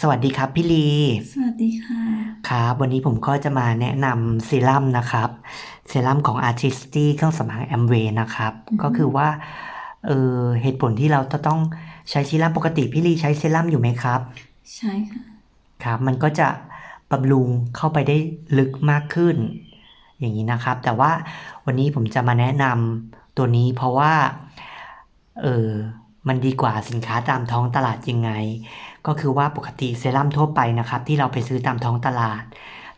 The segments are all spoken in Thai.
สวัสดีครับพี่ลี สวัสดีค่ะ ครับ วันนี้ผมก็จะมาแนะนำเซรั่มนะครับ เซรั่มของ Artisty เครื่องสำอางแอมเวย์นะครับอือฮึก็คือว่าเออเหตุผลที่เราจะต้องใช้เซรั่มปกติพี่ลีใช้เซรั่มอยู่ไหมครับ ใช่ค่ะ ครับ มันก็จะบำรุงเข้าไปได้ลึกมากขึ้น อย่างนี้นะครับ แต่ว่าวันนี้ผมจะมาแนะนำตัวนี้เพราะว่าเออ มันดีกว่าสินค้าตามท้องตลาดยังไง ก็คือว่าปกติเซรั่มทั่วไปนะครับ ที่เราไปซื้อตามท้องตลาด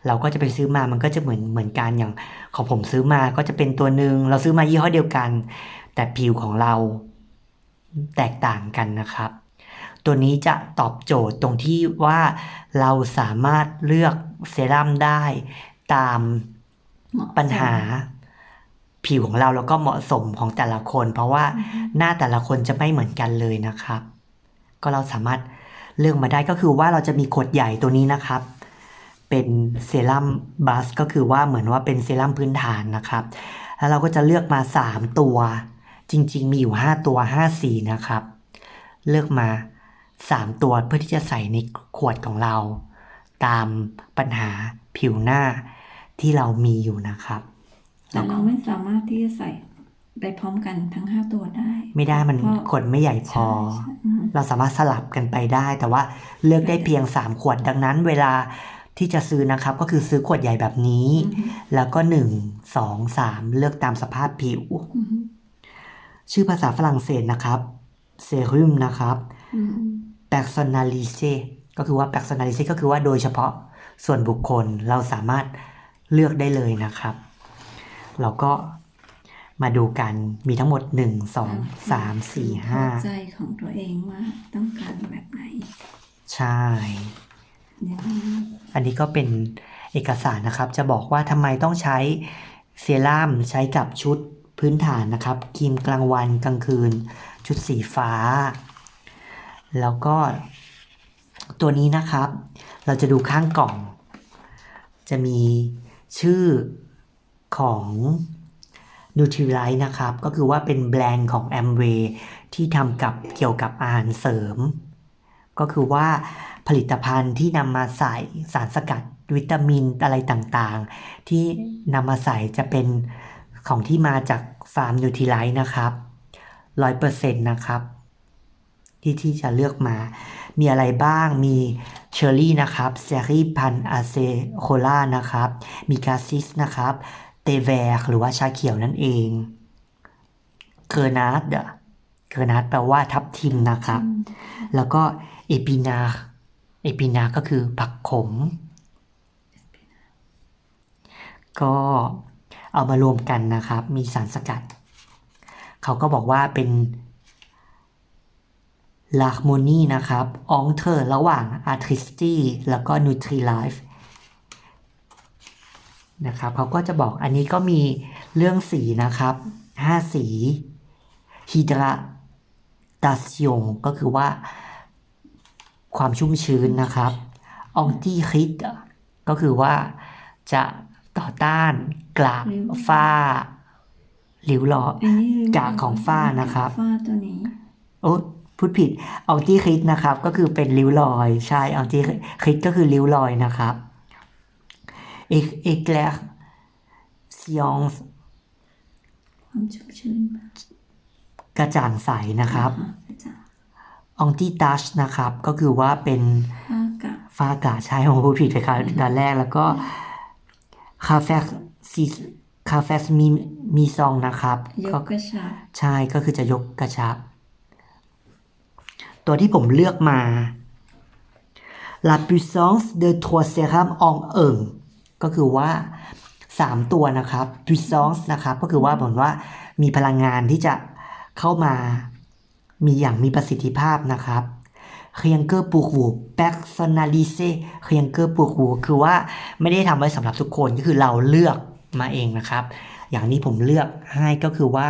เราก็จะไปซื้อมามันก็จะเหมือนเหมือนกันอย่างของผมซื้อมาก็จะเป็นตัวหนึ่งเราซื้อมายี่ห้อเดียวกัน แต่ผิวของเราแตกต่างกันนะครับ ตัวนี้จะตอบโจทย์ตรงที่ว่าเราสามารถเลือกเซรั่มได้ตามปัญหา ผิวของเราแล้วก็เหมาะสมของแต่ละคน เพราะว่าอือฮึหน้าแต่ละคนจะไม่เหมือนกันเลยนะครับ ก็เราสามารถเลือกมาได้ก็คือว่าเราจะมีขวดใหญ่ตัวนี้นะครับ เป็นเซรั่มบัสก็คือว่าเหมือนว่าเป็นเซรั่มพื้นฐานนะครับ แล้วเราก็จะเลือกมา 3 ตัว จริง ๆ มีอยู่ 5 ตัว 5 สีนะครับ เลือกมา 3 ตัวเพื่อที่จะใส่ในขวดของเรา ตามปัญหาผิวหน้าที่เรามีอยู่นะครับ แต่เราไม่สามารถที่จะใส่ไปพร้อมกันทั้งห้าตัวได้ ไม่ได้มันเพราะขวดไม่ใหญ่พอใช่ใช่อืมเราสามารถสลับกันไปได้ แต่ว่าเลือกได้เพียง3ขวดดังนั้น เวลาที่จะซื้อนะครับ ก็คือซื้อขวดใหญ่แบบนี้อือฮึแล้วก็1 2 3เลือกตามสภาพผิวอือฮึชื่อภาษาฝรั่งเศสนะครับเซรุ่มนะครับอืม personalisé ก็คือว่า personalisé ก็คือว่าโดยเฉพาะส่วนบุคคลเราสามารถเลือกได้เลยนะครับ เราก็มาดูกันมีทั้งหมด 1 2 3 4เข้า5ใจของตัวเองว่าต้องการแบบไหน ใช่อย่างนี้อันนี้ก็เป็นเอกสารนะครับ จะบอกว่าทำไมต้องใช้เซรั่มใช้กับชุดพื้นฐานนะครับครีมกลางวันกลางคืน ชุดสีฟ้า แล้วก็ตัวนี้นะครับ เราจะดูข้างกล่อง จะมีชื่อ ของ n u t r i l i t e นะครับ ก็คือว่าเป็นแบรนด์ของ Amway ที่ทำกับเกี่ยวกับอาหารเสริม ก็คือว่าผลิตภัณฑ์ที่นำมาใส่สารสกัดวิตามินอะไรต่างๆ ที่นำมาใส่จะเป็นของที่มาจากฟาร์มนูท r ไลท์นะครับร้อยเปอร์เซ็นต์นะครับ ที่ที่จะเลือกมา มีอะไรบ้างมีเชอร์รี่นะครับเซรีพันอาเซโคล่านะครับ มีกาซิสนะครับ ตแวร์หรือว่าชาเขียวนั่นเองเคอร์นาร์ดเคอร์นาร์ดแปลว่าทับทิมนะครับอืมแล้วก็เอปินาเอปินาก็คือผักขม ก็เอามารวมกันนะครับ มีสารสกัด เขาก็บอกว่าเป็นลา r โมนีนะครับองเทอร์ระหว่าง Artisty แล้วก็ Nutri-Life นะครับเขาก็จะบอกอันนี้ก็มีเรื่องสีนะครับ 5 สี Hydra ตาซิองก็คือว่าความชุ่มชื้นนะครับอองตี้คิดก็คือว่าจะต่อต้านกระฝ้าริ้วรอยอันนี้กากของฝ้านะครับฝ้าตัวนี้โอ้พูดผิดอองตี้คิดนะครับ ก็คือเป็นริ้วรอย ใช่อองตี้คิดก็คือริ้วรอยนะครับ เอเอแกลซิองความชุ่มชื้นกระจ่างใสนะครับอ่าอาจารย์อองตี้ทัชนะครับ ก็คือว่าเป็นฝ้ากะฟ้าอากาศใช่ผมพูดผิดไปครับตอนแรกแล้วก็คาเฟซีคาเฟสมีมีซองนะครับยก็กกระชับใช่ก็คือจะยกกระชับ ตัวที่ผมเลือกมา La puissance de trois sérums en un ก็คือว่า 3 ตัวนะครับ resource นะครับ ก็คือว่าเหมือนว่ามีพลังงานที่จะเข้ามามีอย่างมีประสิทธิภาพนะครับเคียงเกอร์ปูกวู personnalisé rien que pour vous คือว่าไม่ได้ทำไว้สำหรับทุกคนก็คือเราเลือก มาเองนะครับ อย่างนี้ผมเลือกให้ก็คือว่า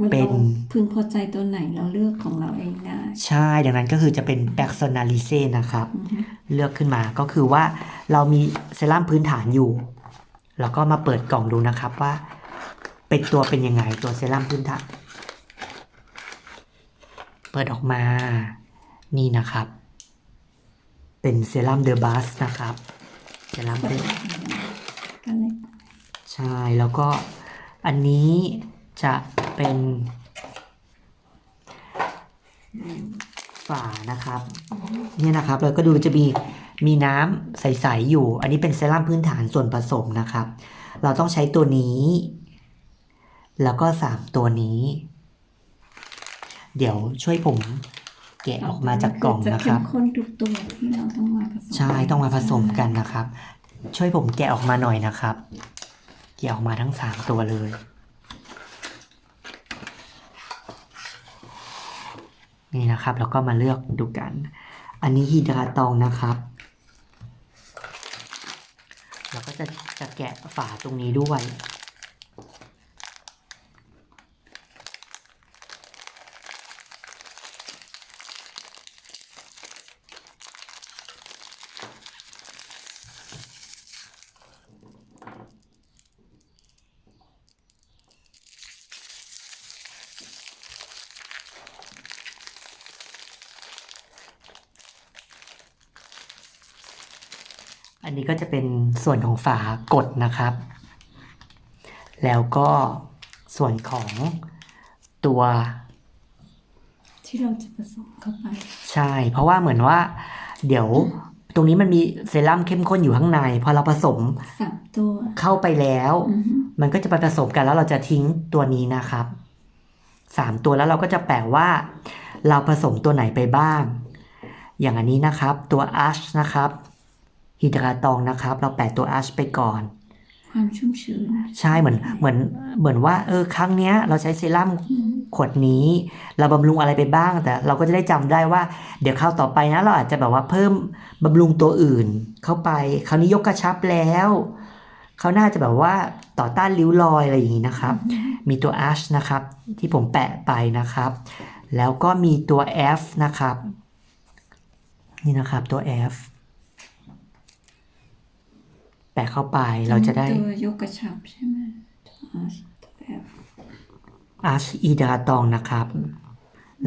มันเป็นราพึงพอใจตัวไหนเราเลือกของเราเองได้ใช่ดังนั้นก็คือจะเป็น personalisé นะครับอือฮึเลือกขึ้นมาก็คือว่าเรามีเซรั่มพื้นฐานอยู่ แล้วก็มาเปิดกล่องดูนะครับว่า เป็นตัวเป็นยังไงตัวเซรั่มพื้นฐาน เปิดออกมานี่นะครับ เป็นเซรั่มเดอะบัสนะครับเซรั่มกดเป็นกันเลย ใช่ แล้วก็อันนี้จะเป็นฝานะครับ เนี่ยนะครับเราก็ดูจะมีมีน้ำใส ๆ อยู่ อันนี้เป็นเซรั่มพื้นฐานส่วนผสมนะครับ เราต้องใช้ตัวนี้ แล้วก็สามตัวนี้ เดี๋ยวช่วยผมแกะออกมาจากกล่องนะคจะรับเข้มข้นทุกตัวที่เราต้องมาผสม ใช่ ต้องมาผสมกันนะครับ ช่วยผมแกะออกมาหน่อยนะครับ เกะออกมาทั้งสามตัวเลย นี่นะครับ แล้วก็มาเลือกดูกัน อันนี้ฮีดราตองนะครับเราก็จะจะแกะฝาตรงนี้ด้วย อันนี้ก็จะเป็นส่วนของฝากดนะครับ แล้วก็ส่วนของตัว ที่เราจะผสมเข้าไป ใช่ เพราะว่าเหมือนว่า เดี๋ยวตรงนี้มันมีเซรั่มเข้มข้นอยู่ข้างใน พอเราผสมสามตัว เข้าไปแล้ว อือฮึ มันก็จะไปผสมกันแล้วเราจะทิ้งตัวนี้นะครับสามตัวแล้วเราก็จะแปะว่า เราผสมตัวไหนไปบ้าง อย่างอันนี้นะครับ ตัวอัชนะครับ ฮิดราตองนะครับ เราแปะตัวอัชไปก่อน ความชุ่มชื้นใช่เหมือนเหมือนเหมือนว่าเออครั้งเนี้ย เราใช้เซรั่มอืมขวดนี้ เราบำรุงอะไรไปบ้าง แต่เราก็จะได้จำได้ว่า เดี๋ยวคราวต่อไปนะ เราอาจจะแบบว่าเพิ่มบำรุงตัวอื่น เข้าไป คราวนี้ยกกระชับแล้วเขาน่าจะแบบว่าต่อต้านริ้วรอยอะไรอย่างนี้นะครับ มีตัว H นะครับ ที่ผมแปะไปนะครับ แล้วก็มีตัว F นะครับ นี่นะครับตัว F แปะ เข้าไปเราจะได้ตัวยกกระชับใช่ไหมตัวแบบ H อีดาตองนะครับ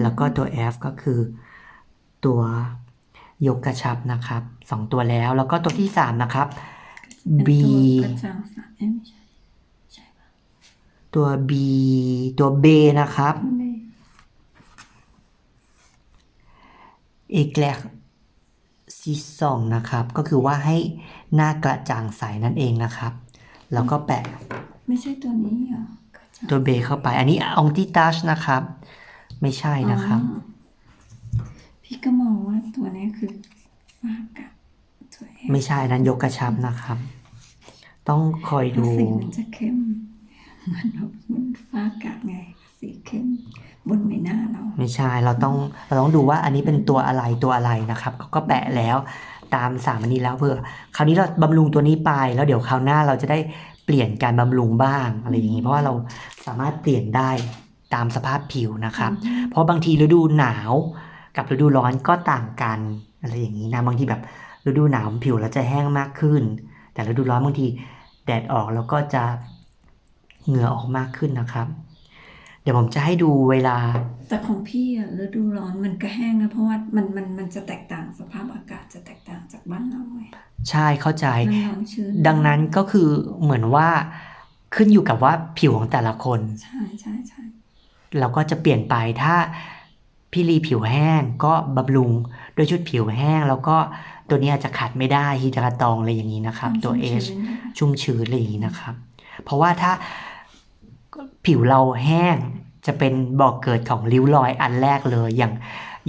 แล้วก็ตัว F ก็คือ ตัวยกกระชับนะครับสองตัวแล้ว แล้วก็ตัวที่สามนะครับ B เป็นตัวกระจ่างใสเอ้ยไม่ใช่ใช่ปะตัว B ตัว B นะครับไม่เอกแลกซีซองนะครับ ก็คือว่าให้หน้ากระจ่างใสนั่นเองนะครับ แล้วก็แปะไม่ใช่ตัวนี้เหรอกระจ่างตัวเบเข้าไปอันนี้องติตัชนะครับ ไม่ใช่นะครับอ๋อพี่ก็มองว่าตัวนี้คือฟากับตัวเองไม่ใช่นั้นยกกระชับนะครับ ต้องคอยดูสีมันจะเข้มเหมือนแบบมันฟ้ากะไง สีเข้มบนใบหน้าเรา ไม่ใช่เราต้องเราต้องดูว่าอันนี้เป็นตัวอะไรตัวอะไรนะครับเขาก็แปะแล้วตามสามอันนี้แล้วเพื่อคราวนี้เราบำรุงตัวนี้ไป แล้วเดี๋ยวคราวหน้าเราจะได้เปลี่ยนการบำรุงบ้างอะไรอย่างนี้เพราะว่าเราสามารถเปลี่ยนได้ตามสภาพผิวนะครับ เพราะบางทีฤดูหนาวกับฤดูร้อนก็ต่างกันอะไรอย่างนี้นะบางทีแบบฤดูหนาวผิวเราจะแห้งมากขึ้น แต่ฤดูร้อนบางทีแดดออกแล้วก็จะเหงื่อออกมากขึ้นนะครับเดี๋ยวผมจะให้ดูเวลา แต่ของพี่อะฤดูร้อนมันก็แห้งนะ เพราะว่ามันมันมันจะแตกต่างสภาพอากาศจะแตกต่างจากบ้านเราไงใช่เข้าใจ มันร้อนชื้นดังนั้นก็คือเหมือนว่าขึ้นอยู่กับว่าผิวของแต่ละคน ใช่ใช่ใช่เราก็จะเปลี่ยนไปถ้าพี่ลีผิวแห้งก็บำรุงด้วยชุดผิวแห้ง แล้วก็ตัวนี้อาจจะขาดไม่ได้ฮิดราตองอะไรอย่างนี้นะครับ ตัวความ H ชุ่มชื้นนะคะชุ่มชื้นอะไรอย่างนี้นะครับ เพราะว่าถ้า ผิวเราแห้งจะเป็นบ่อกเกิดของริ้วรอยอันแรกเลยอย่าง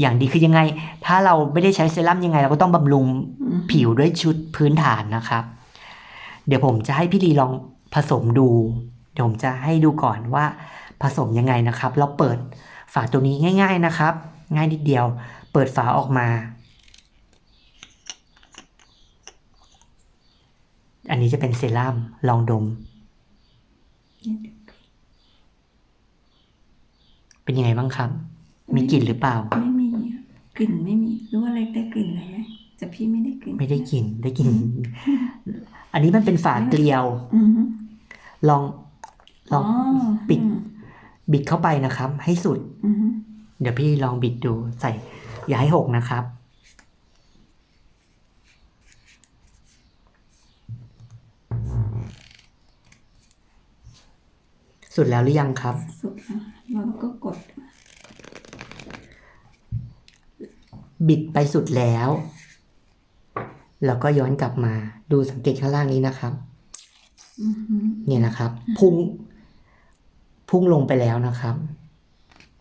อย่างดีคือยังไง ถ้าเราไม่ได้ใช้เซรั่มยังไง เราก็ต้องบำรุงอืมผิวด้วยชุดพื้นฐานนะครับ เดี๋ยวผมจะให้พี่ลีลองผสมดู เดี๋ยวผมจะให้ดูก่อนว่าผสมยังไงนะครับ เราเปิดฝาตัวนี้ง่าย ๆนะครับ ง่ายนิดเดียว เปิดฝาออกมา อันนี้จะเป็นเซรั่มลองดม เป็นยังไงบ้างครับ มีกลิ่นหรือเปล่า ไม่มีอะกลิ่นไม่มีหรือว่าเล็กได้กลิ่นอะไรไหมแต่พี่ไม่ได้กลิ่นไม่ได้กลิ่นได้กลิ่นอันนี้มันเป็นฝาเกลียวอือฮึลองลองปิดอืมบิดเข้าไปนะครับ ให้สุดอือฮึเดี๋ยวพี่ลองบิดดูใส่อย่าให้หกนะครับ สุดแล้วหรือยังครับ สุดแล้วเราก็กด บิดไปสุดแล้ว แล้วก็ย้อนกลับมาดูสังเกตข้างล่างนี้นะครับ อือหือเนี่ยนะครับ พุ่ง พุ่งลงไปแล้วนะครับ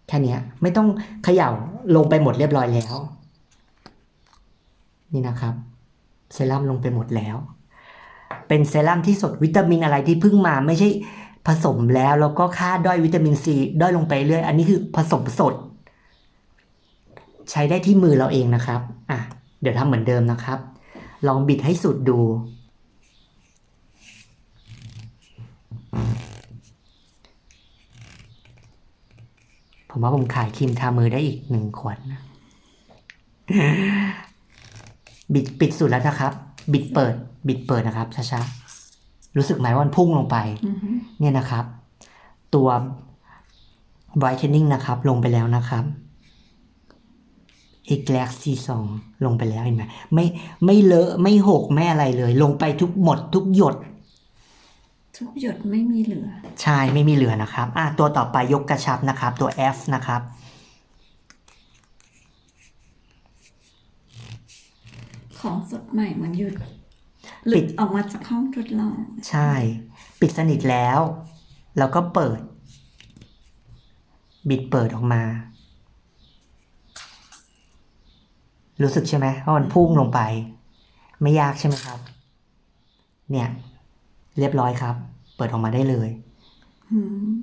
แค่เนี้ย ไม่ต้องเขย่าลงไปหมดเรียบร้อยแล้ว นี่นะครับ เซรั่มลงไปหมดแล้ว เป็นเซรั่มที่สดวิตามินอะไรที่เพิ่งมาไม่ใช่ ผสมแล้วแล้วก็ค่าด้อยวิตามินซีด้อยลงไปเรื่อย อันนี้คือผสมสด ใช้ได้ที่มือเราเองนะครับอะเดี๋ยวทำเหมือนเดิมนะครับ ลองบิดให้สุดดู ผมว่าผมขายครีมทามือได้อีกหนึ่งขวดนะบิดปิดสุดแล้วนะครับ บิดเปิด บิดเปิดนะครับช้าๆ รู้สึกไหมว่ามันพุ่งลงไปอือหือเนี่ยนะครับ ตัว brightening นะครับ ลงไปแล้วนะครับ e g l a x ซีองลงไปแล้วเห็นไหมไม่ไม่เลอะไม่หกไม่อะไรเลย ลงไปทุกหมดทุกหยด ทุกหยดไม่มีเหลือ ใช่ไม่มีเหลือนะครับอะตัวต่อไปยกกระชับนะครับ ตัว F นะครับ ของสดใหม่เหมือนหยุด หลุปิดดออกมาจากห้องทดลอง ใช่ ปิดสนิทแล้ว แล้วก็เปิด บิดเปิดออกมา รู้สึกใช่ไหมว่ามันพุ่งลงไป ไม่ยากใช่ไหมครับ เนี่ย เรียบร้อยครับ เปิดออกมาได้เลยอืม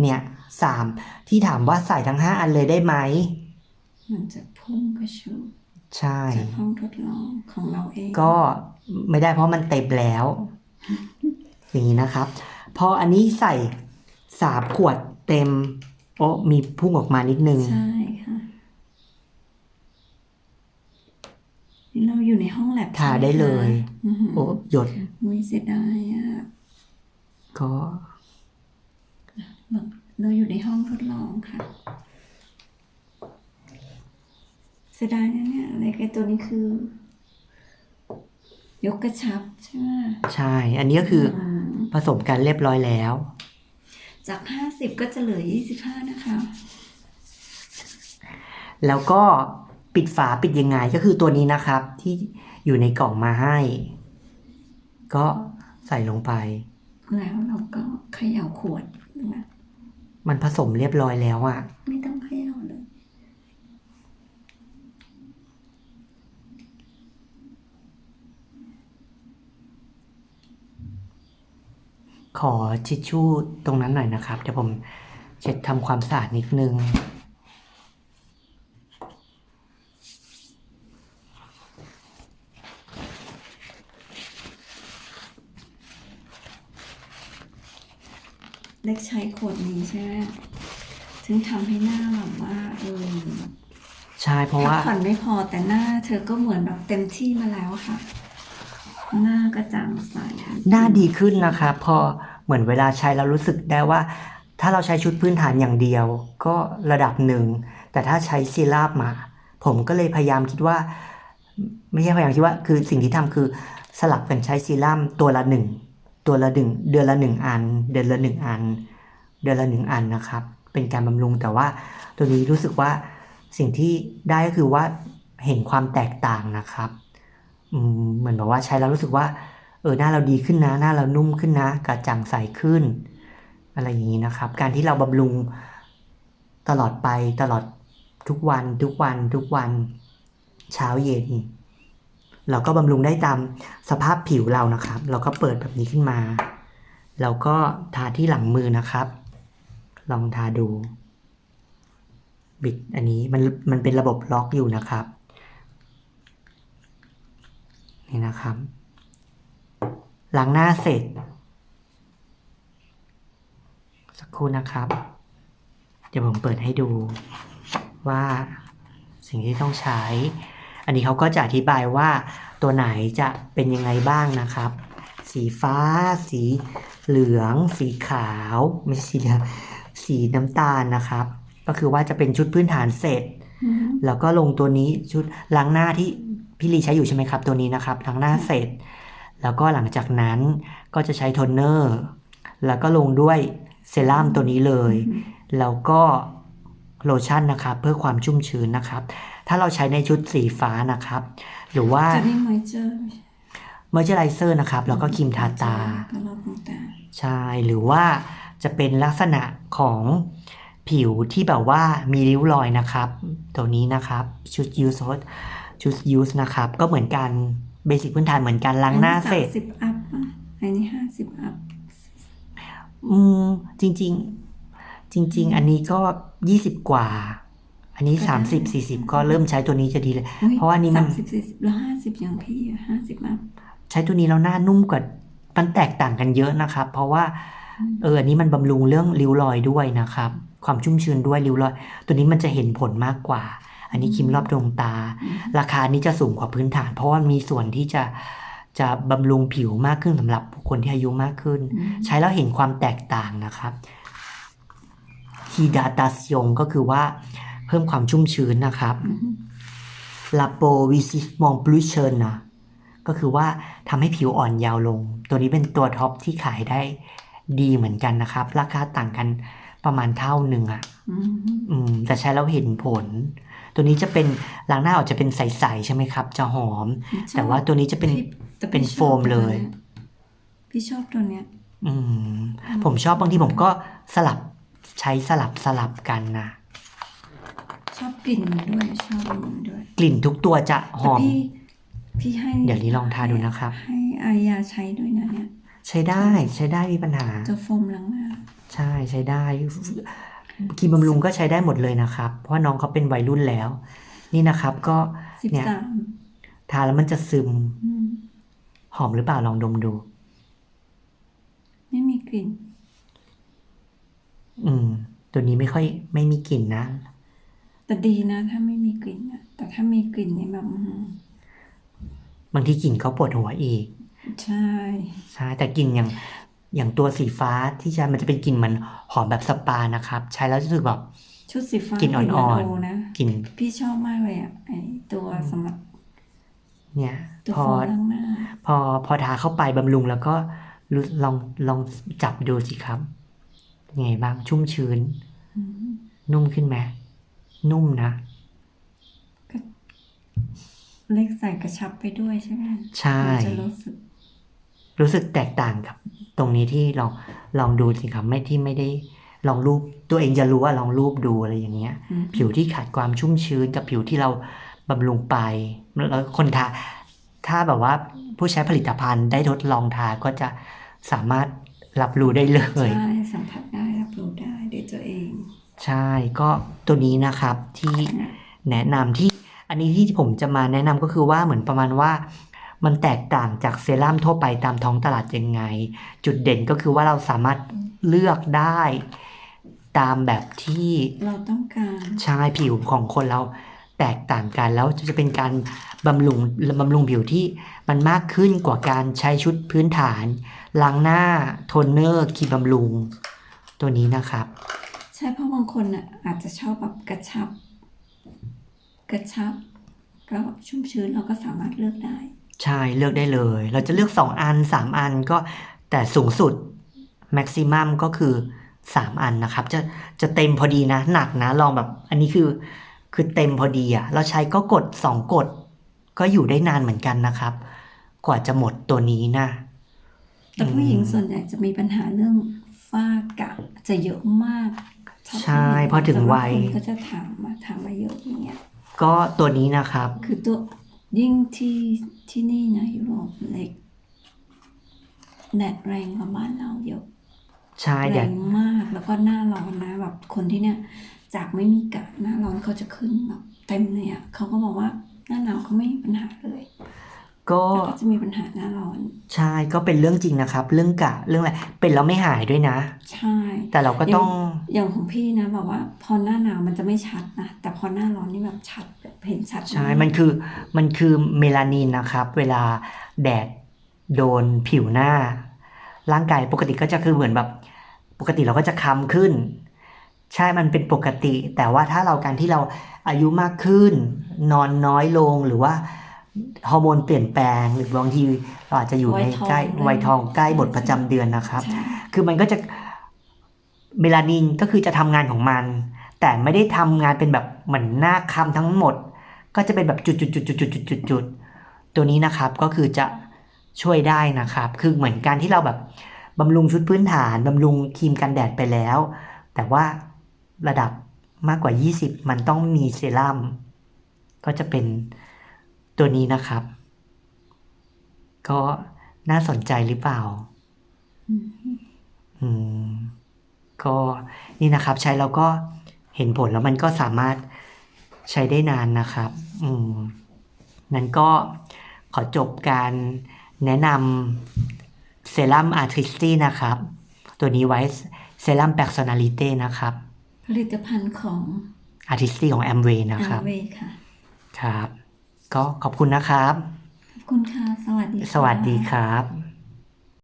เนี่ยสามที่ถามว่าใส่ทั้งห้าอันเลยได้ไหมมันจะพุ่งกระชูด ใช่ จากห้องทดลองของเราเอง ก็ไม่ได้เพราะมันเต็มแล้ว อย่างนี้นะครับ พออันนี้ใส่สามขวดเต็ม โอ้มีพุ่งออกมานิดนึง ใช่ค่ะนี่เราอยู่ในห้องแลบทาได้เลยอือหือโอ้หยดไม่เสียดายอะก็เราเราอยู่ในห้องทดลองค่ะ เสียดายนะเนี่ยอะไรไอ้ตัวนี้คือ ยกกระชับใช่ไหมใช่ อันนี้ก็คืออมผสมกันเรียบร้อยแล้ว จากห้าสิบก็จะเหลือยี่สิบห้านะคะ แล้วก็ปิดฝาปิดยังไงก็คือตัวนี้นะครับ ที่อยู่ในกล่องมาให้ ก็ใส่ลงไป แล้วเราก็เขย่าขวดนะมันผสมเรียบร้อยแล้วอะ่ะไม่ต้องเขย่าเลย ขอทิชชู่ตรงนั้นหน่อยนะครับ เดี๋ยวผมเช็ดทำความสะอาดนิดนึง เล็กใช้ขวดนี้ใช่ไหมถึงทำให้หน้าแบบว่าเออใช่เพราะพักว่าผ่อนไม่พอแต่หน้าเธอก็เหมือนแบบเต็มที่มาแล้วค่ะ หน้ากระจ่างใสหน้าดีขึ้นนะครับพอเหมือนเวลาใช้แล้วรู้สึกได้ว่า ถ้าเราใช้ชุดพื้นฐานอย่างเดียว ก็ระดับหนึ่ง แต่ถ้าใช้ซีราบมา ผมก็เลยพยายามคิดว่า ไม่ใช่พยายามคิดว่า คือสิ่งที่ทำคือสลับกันใช้ซีรั่มตัวละหนึ่งตัวละหนึ่งเดือนละหนึ่งอัน เดือนละหนึ่งอัน เดือนละหนึ่งอันนะครับ เป็นการบำรุงแต่ว่าตัวนี้รู้สึกว่าสิ่งที่ได้ก็คือว่าเห็นความแตกต่างนะครับ เหมือนแบบว่าใช้แล้วรู้สึกว่า เออหน้าเราดีขึ้นนะ หน้าเรานุ่มขึ้นนะ กระจ่างใสขึ้น อะไรอย่างนี้นะครับ การที่เราบำรุงตลอดไปตลอดทุกวันทุกวันทุกวันเช้าเย็น เราก็บำรุงได้ตามสภาพผิวเรานะครับ เราก็เปิดแบบนี้ขึ้นมาแล้วก็ทาที่หลังมือนะครับ ลองทาดู บิดอันนี้มันมันเป็นระบบล็อกอยู่นะครับ นี่นะครับล้างหน้าเสร็จ สักครู่นะครับ เดี๋ยวผมเปิดให้ดูว่าสิ่งที่ต้องใช้ อันนี้เขาก็จะอธิบายว่าตัวไหนจะเป็นยังไงบ้างนะครับ สีฟ้า สีเหลือง สีขาว ไม่ใช่สีเหลืองสีน้ำตาลนะครับ ก็คือว่าจะเป็นชุดพื้นฐานเสร็จอืมแล้วก็ลงตัวนี้ชุดล้างหน้าที่ พี่ลีใช้อยู่ใช่ไหมครับ ตัวนี้นะครับล้างหน้าเสร็จ แล้วก็หลังจากนั้นก็จะใช้โทนเนอร์แล้วก็ลงด้วยเซรั่มตัวนี้เลยอืมแล้วก็โลชั่นนะครับเพื่อความชุ่มชื้นนะครับ ถ้าเราใช้ในชุดสีฟ้านะครับ หรือว่าจะได้มอยเจอร์มอยเจอไรเซอร์นะครับ แล้วก็ครีมทาตาก็รอบดวงตาใช่หรือว่าจะเป็นลักษณะของผิวที่แบบว่ามีริ้วรอยนะครับ ตัวนี้นะครับชุดยูสชุ ดยูสนะครับ ก็เหมือนกันเบสิกพื้นฐานเหมือนกันล้างหน้าเสร็จสิบอัพอะอันนี้ห้าสิบอัพอืมจริงๆจริง ๆ อันนี้ก็ยี่สิบกว่า อันนี้สามสิบสี่สิบก็เริ่มใช้ตัวนี้จะดีเลย เพราะว่านี่มันสามสิบสี่สิบแล้วห้าสิบอย่างพี่อะห้าสิบอัพใช้ตัวนี้แล้วหน้านุ่มกว่ามันแตกต่างกันเยอะนะครับ เพราะว่าอืมเอออันนี้มันบำรุงเรื่องริ้วรอยด้วยนะครับ ความชุ่มชื้นด้วยริ้วรอย ตัวนี้มันจะเห็นผลมากกว่า อันนี้ครีมรอบดวงตา ราคานี้จะสูงกว่าพื้นฐาน เพราะว่ามีส่วนที่จะจะบำรุงผิวมากขึ้นสำหรับบุคคลที่อายุมากขึ้นอืมใช้แล้วเห็นความแตกต่างนะครับ Hydratation ก็คือว่าเพิ่มความชุ่มชื้นนะครับอืมลาโปวิซิสมองบลูเชนนะก็คือว่าทำให้ผิวอ่อนยาวลง ตัวนี้เป็นตัวท็อปที่ขายได้ดีเหมือนกันนะครับ ราคาต่างกันประมาณเท่าหนึ่งอะอืมอืมแต่ใช้แล้วเห็นผล ตัวนี้จะเป็นล้างหน้าออกจะเป็นใสๆใช่ไหมครับ จะหอม แต่ว่าตัวนี้จะเป็นพี่แต่พี่เป็นชอบโฟมเลยตัวนี้พี่ชอบตัวเนี้ย อืมผมชอบบางทีผมก็สลับใช้สลับสลับกันนะชอบกลิ่นมันด้วยชอบมันด้วย กลิ่นทุกตัวจะหแต่อมพี่พี่ให้เดี๋ยวนี้ลองทาดูนะครับ ให้อายาใช้ด้วยนะเนี่ย ใช้ได้ใช้ได้ไมมีปัญหาตัวโฟมล้างหน้าใช่ใช้ได้ ครีมบำรุงก็ใช้ได้หมดเลยนะครับ เพราะว่าน้องเขาเป็นวัยรุ่นแล้ว นี่นะครับก็สิบเนี่ยสามทาแล้วมันจะซึมอืมหอมหรือเปล่าลองดมดู ไม่มีกลิ่น อืม ตัวนี้ไม่ค่อย ไม่มีกลิ่นนะ แต่ดีนะถ้าไม่มีกลิ่นอะแต่ถ้ามีกลิ่นนี่แบบอื้อหือบางทีกลิ่นเขาปวดหัวอีก ใช่ ใช่ แต่กลิ่นอย่าง อย่างตัวสีฟ้าที่จะมันจะเป็นกลิ่นเหมันหอมแบบสปานะครับ ใช้แล้วรู้สึกแบบชุดสีฟ้ากลิ่นอ่อนๆเหมืโนะกลิ่นพี่ชอบมากเลยอะไอตัวสำหรับเนี่ยตัวพอโฟมล้างหน้าพอพอทาเข้าไปบำรุงแล้วก็รู้ลองลองจับดูสิครับยังไงบ้างชุ่มชื้นอืมนุ่มขึ้นไหมนุ่มนะเล็กใส่กระชับไปด้วยใช่ไหมใช่มันจะรู้สึก รู้สึกแตกต่างกับ ตรงนี้ที่ลองลองดูสิครับไม่ที่ไม่ได้ลองรูปตัวเองจะรู้ว่าลองรูปดูอะไรอย่างเงี้ยอืมผิวที่ขาดความชุ่มชื้นกับผิวที่เราบำรุงไปแล้วคนทาถ้าแบบว่าผู้ใช้ผลิตภัณฑ์ได้ทดลองทาก็จะสามารถรับรู้ได้เลย ใช่ สัมผัสได้รับรู้ได้ด้วยตัวเอง ใช่ก็ตัวนี้นะครับที่แนะนำที่อันนี้ที่ผมจะมาแนะนำก็คือว่าเหมือนประมาณว่า มันแตกต่างจากเซรั่มทั่วไปตามท้องตลาดยังไง จุดเด่นก็คือว่าเราสามารถเลือกได้ตามแบบที่เราต้องการใช่ผิวของคนเราแตกต่างกันแล้วจะเป็นการบำรุงบำรุงผิวที่มันมากขึ้นกว่าการใช้ชุดพื้นฐานล้างหน้าโทนเนอร์ครีมบำรุง ตัวนี้นะครับ ใช่เพราะบางคนอะอาจจะชอบแบบกระชับ กระชับก็ชุ่มชื้นเราก็สามารถเลือกได้ ใช่เลือกได้เลย เราจะเลือก 2 อัน 3 อันก็แต่สูงสุดแม็กซิมัมก็คือ 3 อันนะครับ จะจะเต็มพอดีนะ หนักนะ ลองแบบ อันนี้คือคือเต็มพอดีอะ่ะ เราใช้ก็กด 2 กด ก็อยู่ได้นานเหมือนกันนะครับ กว่าจะหมดตัวนี้นะแต่ผู้หญิงอืมส่วนใหญ่จะมีปัญหาเรื่องฝ้ากระจะเยอะมากเท่าที่ใช่เห็นพอถึงส่นมากวัยคนก็จะถามมาถามมาเยอะอย่างเงี้ยก็ตัวนี้นะครับ คือตัว ยิ่งที่ที่นี่นะยุโรปเล็กแดดแรงกว่าบ้านเราเยอะใช่แรเดี๋ยวงมากแล้วก็หน้าร้อนนะแบบคนที่เนี่ย จากไม่มีกะหน้าร้อนเขาจะขึ้นแบบเต็มเลยอะเขาก็บอกว่าหน้าหนาวเขาไม่มีปัญหาเลย ก็แต่ก็จะมีปัญหาหน้าร้อน ใช่ก็เป็นเรื่องจริงนะครับ เรื่องกะเรื่องอะไรเป็นแล้วไม่หายด้วยนะ ใช่ แต่เราก็ต้องอย่างของพี่นะแบบว่า พอหน้าหนาวมันจะไม่ชัดนะแต่พอหน้าร้อนนี่แบบชัดแบบเห็นชัดใช่ากมันคือมันคือเมลานินนะครับ เวลาแดดโดนผิวหน้า ร่างกายปกติก็จะคือเหมือนแบบ ปกติเราก็จะคล้ำขึ้น ใช่มันเป็นปกติ แต่ว่าถ้าเราการที่เราอายุมากขึ้น นอนน้อยลงหรือว่า ฮอร์โมนเปลี่ยนแปลงหรือบางทีเราอาจจะอยู่ในใกล้วัยทองใกล้บทประจำเดือนนะครับใช่คือมันก็จะเมลานินก็คือจะทำงานของมัน แต่ไม่ได้ทำงานเป็นแบบเหมือนหน้าคล้ำทั้งหมด ก็จะเป็นแบบจุดจุดจุดจุดจุดจุดจุดจุดตัวนี้นะครับก็คือจะช่วยได้นะครับ คือเหมือนการที่เราแบบบำรุงชุดพื้นฐานบำรุงครีมกันแดดไปแล้ว แต่ว่าระดับมากกว่า 20 มันต้องมีเซรั่มก็จะเป็น ตัวนี้นะครับ ก็น่าสนใจหรือเปล่าอืมอืม ก็นี่นะครับ ใช้แล้วก็เห็นผลแล้วมันก็สามารถใช้ได้นานนะครับ อืม นั้นก็ขอจบการแนะนำเซรั่มอาร์ติสตี้นะครับ ตัวนี้ไว้เซรั่ม Personality นะครับ ผลิตภัณฑ์ของอาร์ติสตี้ของ Amway นะอาครับเวค่ะ ครับ ก็ขอบคุณนะครับ ขอบคุณค่ะ สวัสดีค่ะ สวัสดีครับ